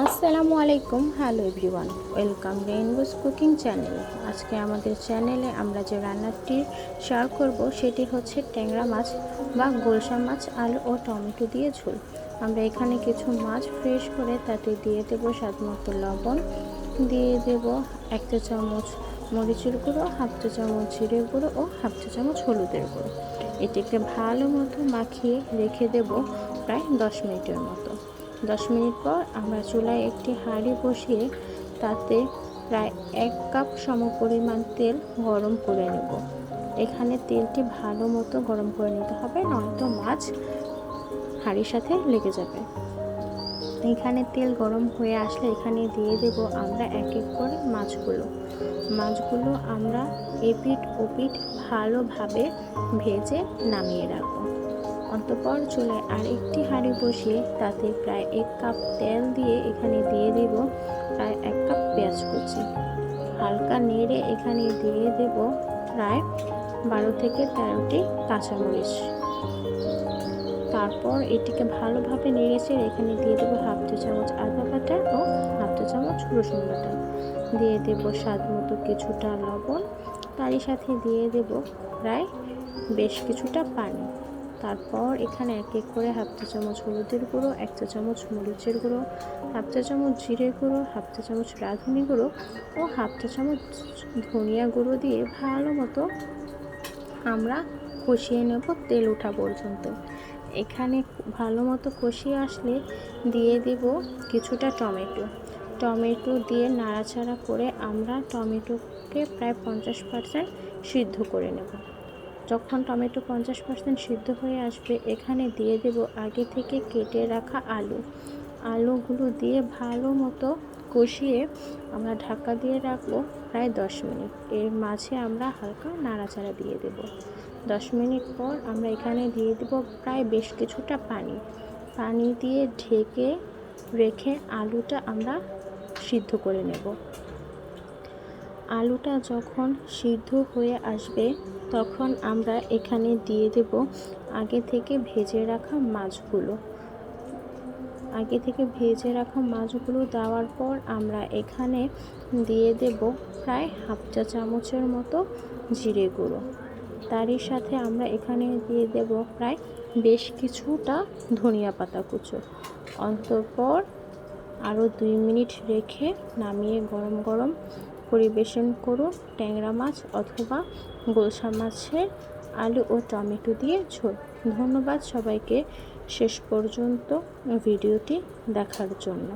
আসসালামু আলাইকুম, hello everyone, welcome Rainbow's cooking channel. আজকে আমাদের চ্যানেলে আমরা যে রান্নাটি শেয়ার করব, সেটি হচ্ছে ট্যাংরা মাছ বা গোলসা মাছ, আলু ও টমেটো দিয়ে ঝোল। আমরা এখানে কিছু মাছ ফ্রেশ করে তাতে দিয়ে দেবো স্বাদ মতো লবণ, দিয়ে দেব এক চা চামচ মরিচের গুঁড়ো, হাফ চা চামচ জিরে গুঁড়ো ও হাফ চা চামচ হলুদের গুঁড়ো। এটিকে ভালো মতো মাখিয়ে রেখে দেব প্রায় দশ মিনিটের মতো। দশ মিনিট পর আমরা চুলায় একটি হাঁড়ি বসিয়ে তাতে প্রায় এক কাপ সমপরিমাণ তেল গরম করে নেব। এখানে তেলটি ভালো মতো গরম করে নিতে হবে, নয়তো মাছ হাঁড়ির সাথে লেগে যাবে। এখানে তেল গরম হয়ে আসলে এখানে দিয়ে দেব আমরা এক এক করে মাছগুলো। মাছগুলো আমরা এপিট ওপিট ভালোভাবে ভেজে নামিয়ে রাখব। অতপর চুলায় আর একটি হাঁড়ি বসিয়ে তাতে প্রায় এক কাপ তেল দিয়ে এখানে দিয়ে দেব, প্রায় এক কাপ পেঁয়াজ কুচি। হালকা নেড়ে এখানে দিয়ে দেব প্রায় বারো থেকে তেরোটি কাঁচামরিচ। তারপর এটিকে ভালোভাবে নেড়েছে এখানে দিয়ে দেবো হাফ চা চামচ আদা বাটা ও হাফ চা চামচ রসুন বাটা। দিয়ে দেব স্বাদ মতো কিছুটা লবণ। তারই সাথে দিয়ে দেব প্রায় বেশ কিছুটা পানি। তারপর এখানে এক এক করে হাফ চা চামচ হলুদের গুঁড়ো, এক চা চামচ মরিচের গুঁড়ো, হাফ চা চামচ জিরে গুঁড়ো, হাফ চা চামচ রাঁধুনি গুঁড়ো ও হাফ চা চামচ ধনিয়া গুঁড়ো দিয়ে ভালো মতো আমরা কষিয়ে নেব তেল ওঠা পর্যন্ত। এখানে ভালো মতো কষিয়ে আসলে দিয়ে দেব কিছুটা টমেটো। টমেটো দিয়ে নাড়াচাড়া করে আমরা টমেটোকে প্রায় পঞ্চাশ পার্সেন্ট সিদ্ধ করে নেব। যখন টমেটো পঞ্চাশ পার্সেন্ট সিদ্ধ হয়ে আসবে, এখানে দিয়ে দেব আগে থেকে কেটে রাখা আলু। আলুগুলো দিয়ে ভালো মতো কষিয়ে আমরা ঢাকা দিয়ে রাখব প্রায় দশ মিনিট। এর মাঝে আমরা হালকা নাড়াচাড়া দিয়ে দেব। দশ মিনিট পর আমরা এখানে দিয়ে দেব প্রায় বেশ কিছুটা পানি। পানি দিয়ে ঢেকে রেখে আলুটা আমরা সিদ্ধ করে নেব। আলুটা যখন সিদ্ধ হয়ে আসবে, তখন আমরা এখানে দিয়ে দেব আগে থেকে ভেজে রাখা মাছগুলো। আগে থেকে ভেজে রাখা মাছগুলো দেওয়ার পর আমরা এখানে দিয়ে দেব প্রায় হাফ চা চামচের মতো জিরে গুঁড়ো। তারই সাথে আমরা এখানে দিয়ে দেব প্রায় বেশ কিছুটা ধনিয়া পাতা কুচো। অন্তপর আরও দুই মিনিট রেখে নামিয়ে গরম গরম পরিবেশন করুন ট্যাংরা মাছ অথবা গোলসা মাছের আলু ও টমেটো দিয়ে ঝোল। ধন্যবাদ সবাইকে। শেষ পর্যন্ত ভিডিওটি দেখার জন্য।